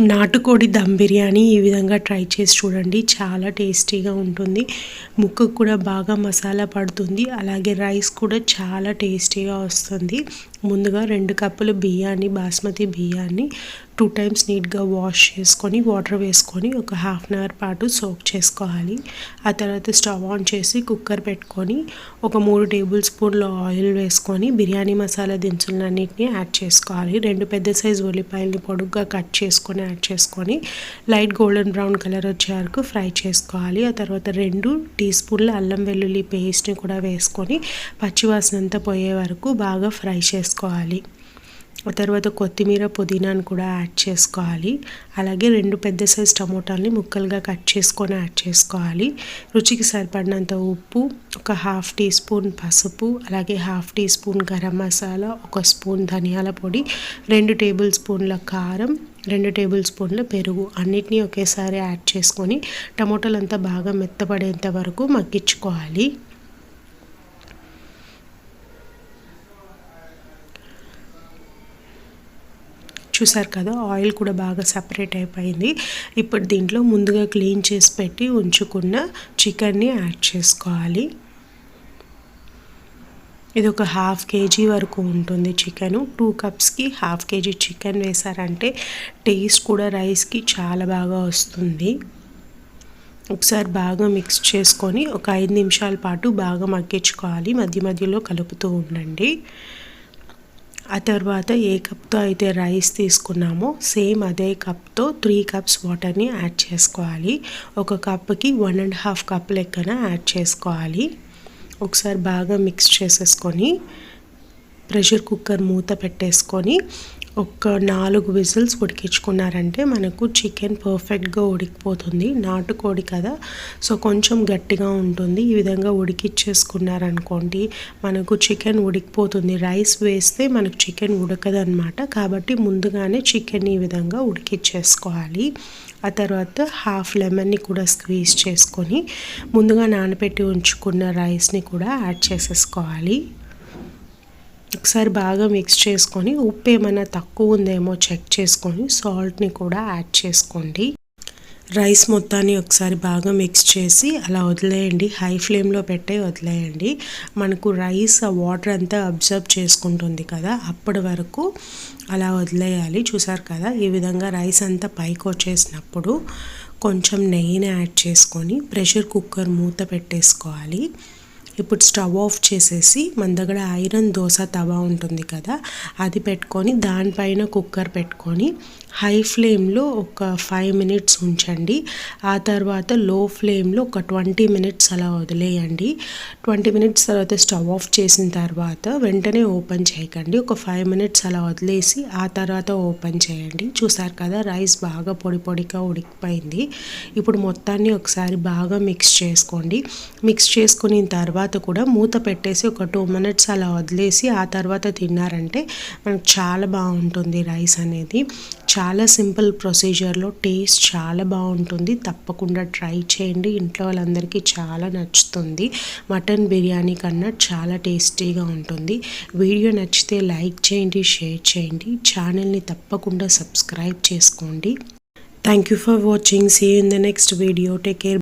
నాటుకోడి దమ్ బిర్యానీ ఈ విధంగా ట్రై చేసి చూడండి. చాలా టేస్టీగా ఉంటుంది. ముక్కకు కూడా బాగా మసాలా పడుతుంది. అలాగే రైస్ కూడా చాలా టేస్టీగా వస్తుంది. ముందుగా రెండు కప్పులు బియ్యాన్ని బాస్మతి బియ్యాన్ని టూ టైమ్స్ నీట్గా వాష్ చేసుకొని వాటర్ వేసుకొని ఒక హాఫ్ అన్ అవర్ పాటు సోక్ చేసుకోవాలి. ఆ తర్వాత స్టవ్ ఆన్ చేసి కుక్కర్ పెట్టుకొని ఒక మూడు టేబుల్ స్పూన్ల ఆయిల్ వేసుకొని బిర్యానీ మసాలా దినుసులన్నింటినీ యాడ్ చేసుకోవాలి. రెండు పెద్ద సైజు ఉల్లిపాయల్ని పొడుగ్గా కట్ చేసుకొని యాడ్ చేసుకొని లైట్ గోల్డెన్ బ్రౌన్ కలర్ వచ్చే వరకు ఫ్రై చేసుకోవాలి. ఆ తర్వాత రెండు టీ స్పూన్ల అల్లం వెల్లుల్లి పేస్ట్ని కూడా వేసుకొని పచ్చివాసనంతా పోయే వరకు బాగా ఫ్రై చేసుకోవాలి. ఆ తర్వాత కొత్తిమీర పుదీనాను కూడా యాడ్ చేసుకోవాలి. అలాగే రెండు పెద్ద సైజ్ టమోటాలని ముక్కలుగా కట్ చేసుకొని యాడ్ చేసుకోవాలి. రుచికి సరిపడినంత ఉప్పు ఒక హాఫ్ టీ స్పూన్ పసుపు అలాగే half teaspoon garam masala ఒక స్పూన్ ధనియాల పొడి రెండు టేబుల్ స్పూన్ల కారం రెండు టేబుల్ స్పూన్ల పెరుగు అన్నిటినీ ఒకేసారి యాడ్ చేసుకొని టమోటాలంతా బాగా మెత్తపడేంత వరకు మగ్గించుకోవాలి. చూసారు కదా ఆయిల్ కూడా బాగా సపరేట్ అయిపోయింది. ఇప్పుడు దీంట్లో ముందుగా క్లీన్ చేసి పెట్టి ఉంచుకున్న చికెన్ని యాడ్ చేసుకోవాలి. ఇది ఒక హాఫ్ కేజీ వరకు ఉంటుంది చికెన్. టూ కప్స్కి హాఫ్ కేజీ చికెన్ వేసారంటే టేస్ట్ కూడా రైస్కి చాలా బాగా వస్తుంది. ఒకసారి బాగా మిక్స్ చేసుకొని ఒక ఐదు నిమిషాల పాటు బాగా మగ్గించుకోవాలి. మధ్య మధ్యలో కలుపుతూ ఉండండి. ఆ తర్వాత ఏ కప్తో అయితే రైస్ తీసుకున్నామో సేమ్ అదే కప్తో త్రీ కప్స్ వాటర్ని యాడ్ చేసుకోవాలి. ఒక కప్కి వన్ అండ్ హాఫ్ కప్ లెక్కన యాడ్ చేసుకోవాలి. ఒకసారి బాగా మిక్స్ చేసేసుకొని ప్రెషర్ కుక్కర్ మూత పెట్టేసుకొని ఒక నాలుగు విజిల్స్ ఉడికించుకున్నారంటే మనకు చికెన్ పర్ఫెక్ట్గా ఉడికిపోతుంది. నాటుకోడి కదా. సో కొంచెం గట్టిగా ఉంటుంది. ఈ విధంగా ఉడికిచ్చేసుకున్నారనుకోండి మనకు చికెన్ ఉడికిపోతుంది. రైస్ వేస్తే మనకు చికెన్ ఉడకదనమాట కాబట్టి ముందుగానే చికెన్ ఈ విధంగా ఉడికిచ్చేసుకోవాలి. ఆ తర్వాత హాఫ్ లెమన్ని కూడా స్క్వీజ్ చేసుకొని ముందుగా నానబెట్టి ఉంచుకున్న రైస్ని కూడా యాడ్ చేసేసుకోవాలి. ఒకసారి బాగా మిక్స్ చేసుకొని ఉప్పు ఏమైనా తక్కువ ఉందేమో చెక్ చేసుకొని సాల్ట్ని కూడా యాడ్ చేసుకోండి. రైస్ మొత్తాన్ని ఒకసారి బాగా మిక్స్ చేసి అలా వదిలేయండి. హై ఫ్లేమ్లో పెట్టే వదిలేయండి. మనకు రైస్ ఆ వాటర్ అంతా అబ్జర్వ్ చేసుకుంటుంది కదా అప్పటి వరకు అలా వదిలేయాలి. చూసారు కదా ఈ విధంగా రైస్ అంతా పైకి వచ్చేసినప్పుడు కొంచెం నెయ్యిని యాడ్ చేసుకొని ప్రెషర్ కుక్కర్ మూత పెట్టేసుకోవాలి. ఇప్పుడు స్టవ్ ఆఫ్ చేసేసి మన దగ్గర ఐరన్ దోశ తవా ఉంటుంది కదా అది పెట్టుకొని దానిపైన కుక్కర్ పెట్టుకొని హై ఫ్లేమ్లో ఒక ఫైవ్ మినిట్స్ ఉంచండి. ఆ తర్వాత లో ఫ్లేమ్లో ఒక ట్వంటీ మినిట్స్ అలా వదిలేయండి. ట్వంటీ మినిట్స్ తర్వాత స్టవ్ ఆఫ్ చేసిన తర్వాత వెంటనే ఓపెన్ చేయకండి. ఒక ఫైవ్ మినిట్స్ అలా వదిలేసి ఆ తర్వాత ఓపెన్ చేయండి. చూసారు కదా రైస్ బాగా పొడి పొడిగా ఉడికిపోయింది. ఇప్పుడు మొత్తాన్ని ఒకసారి బాగా మిక్స్ చేసుకోండి. మిక్స్ చేసుకున్న తర్వాత కూడా మూత పెట్టేసి ఒక టూ మినిట్స్ అలా వదిలేసి ఆ తర్వాత తిన్నారంటే మనకు చాలా బాగుంటుంది రైస్ అనేది. చాలా సింపుల్ ప్రొసీజర్లో టేస్ట్ చాలా బాగుంటుంది. తప్పకుండా ట్రై చేయండి. ఇంట్లో వాళ్ళందరికీ చాలా నచ్చుతుంది. మటన్ బిర్యానీ కన్నా చాలా టేస్టీగా ఉంటుంది. వీడియో నచ్చితే లైక్ చేయండి షేర్ చేయండి. ఛానల్ని తప్పకుండా సబ్స్క్రైబ్ చేసుకోండి. Thank you for watching see in the next video take care